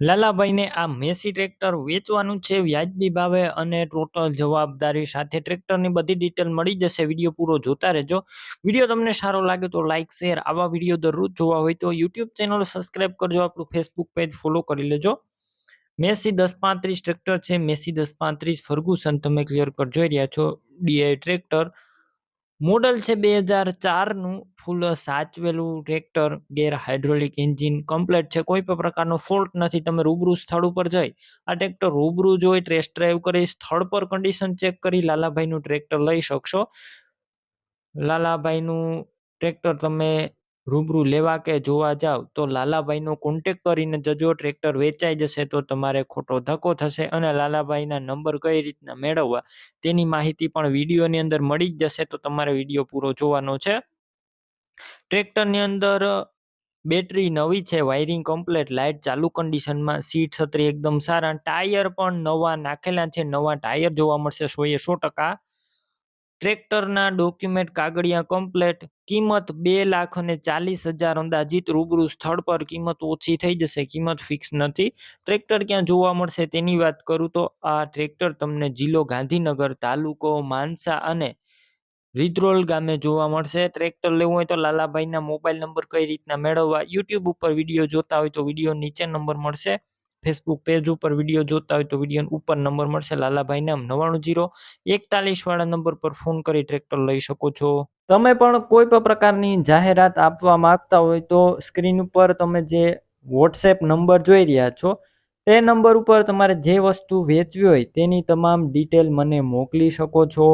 લાલાભાઈને આ Massey tractor વેચવાનું છે. વ્યાજબી ભાવે અને ટોટલ જવાબદારી સાથે ટ્રેક્ટરની બધી ડિટેલ મળી જશે. વીડિયો પૂરો જોતા રહેજો. વીડિયો તમને સારો લાગે તો લાઇક શેર આવા વીડિયો દરરોજ જોવા હોય તો યુટ્યુબ ચેનલ સબસ્ક્રાઇબ કરજો. આપણું ફેસબુક પેજ ફોલો કરી લેજો. મેસી દસ પાંત્રીસ ટ્રેક્ટર છે. મેસી દસ પાંત્રીસ. ફર્ગુસન, તમે ક્લિયર કરજો રહ્યા છો. ડીઆઈ ટ્રેક્ટર મોડલ છે બે હજાર ચારનું ફૂલ સાચવેલું tractor, gear hydraulic engine complete છે. કોઈ પણ પ્રકારનો ફોલ્ટ નથી. તમે રૂબરૂ સ્થળ ઉપર જઈ આ ટ્રેક્ટર રૂબરૂ જોઈ ટેસ્ટ ડ્રાઈવ કરી સ્થળ પર કન્ડિશન ચેક કરી લાલાભાઈનું ટ્રેક્ટર લઈ શકશો. લાલાભાઈનું ટ્રેક્ટર તમે રૂબરૂ લેવા કે જોવા જાવ, તો લાલાભાઈનો કોન્ટેક કરીને જજો ટ્રેક્ટર વેચાઈ જશે તો તમારે ખોટો ધક્કો થશે અને લાલાભાઈના નંબર કઈ રીતના મેળવવા તેની માહિતી પણ વિડીયોની અંદર મળી જ જશે તો તમારે વીડિયો પૂરો જોવાનો છે. ટ્રેક્ટરની અંદર બેટરી નવી છે વાયરિંગ કમ્પ્લેટ લાઇટ ચાલુ કન્ડિશનમાં સીટ છત્રી એકદમ સારા, ટાયર પણ નવા નાખેલા છે, નવા ટાયર જોવા મળશે સોએ સો ટકા. ટ્રેક્ટરના ડોક્યુમેન્ટ કાગળિયા કમ્પ્લેટ, કિંમત બે લાખ અને ચાલીસ હજાર અંદાજિત રૂબરૂ સ્થળ પર કિંમત ઓછી થઈ જશે, કિંમત ફિક્સ નથી. ટ્રેક્ટર ક્યાં જોવા મળશે તેની વાત કરું તો આ ટ્રેક્ટર તમને જિલ્લો ગાંધીનગર, તાલુકો માનસા અને રીદ્રોલ ગામે જોવા મળશે. ટ્રેક્ટર લેવું હોય તો લાલાભાઈના મોબાઈલ નંબર કઈ રીતના મેળવવા, યુટ્યુબ ઉપર વીડિયો જોતા હોય તો વીડિયો નીચે નંબર મળશે. ફેસબુક પેજ ઉપર વીડિયો જોતા હોય તો વીડિયો ઉપર નંબર મળશે લાલાભાઈના નવાણું જીરો એકતાલીસ વાળા નંબર પર ફોન કરી ટ્રેક્ટર લઈ શકો છો. તમે પણ કોઈ પણ પ્રકારની જાહેરાત આપવા માંગતા હોય તો સ્ક્રીન ઉપર તમે જે વોટ્સએપ નંબર જોઈ રહ્યા છો, તે નંબર ઉપર તમારે જે વસ્તુ વેચવી હોય તેની તમામ ડિટેલ મને મોકલી શકો છો.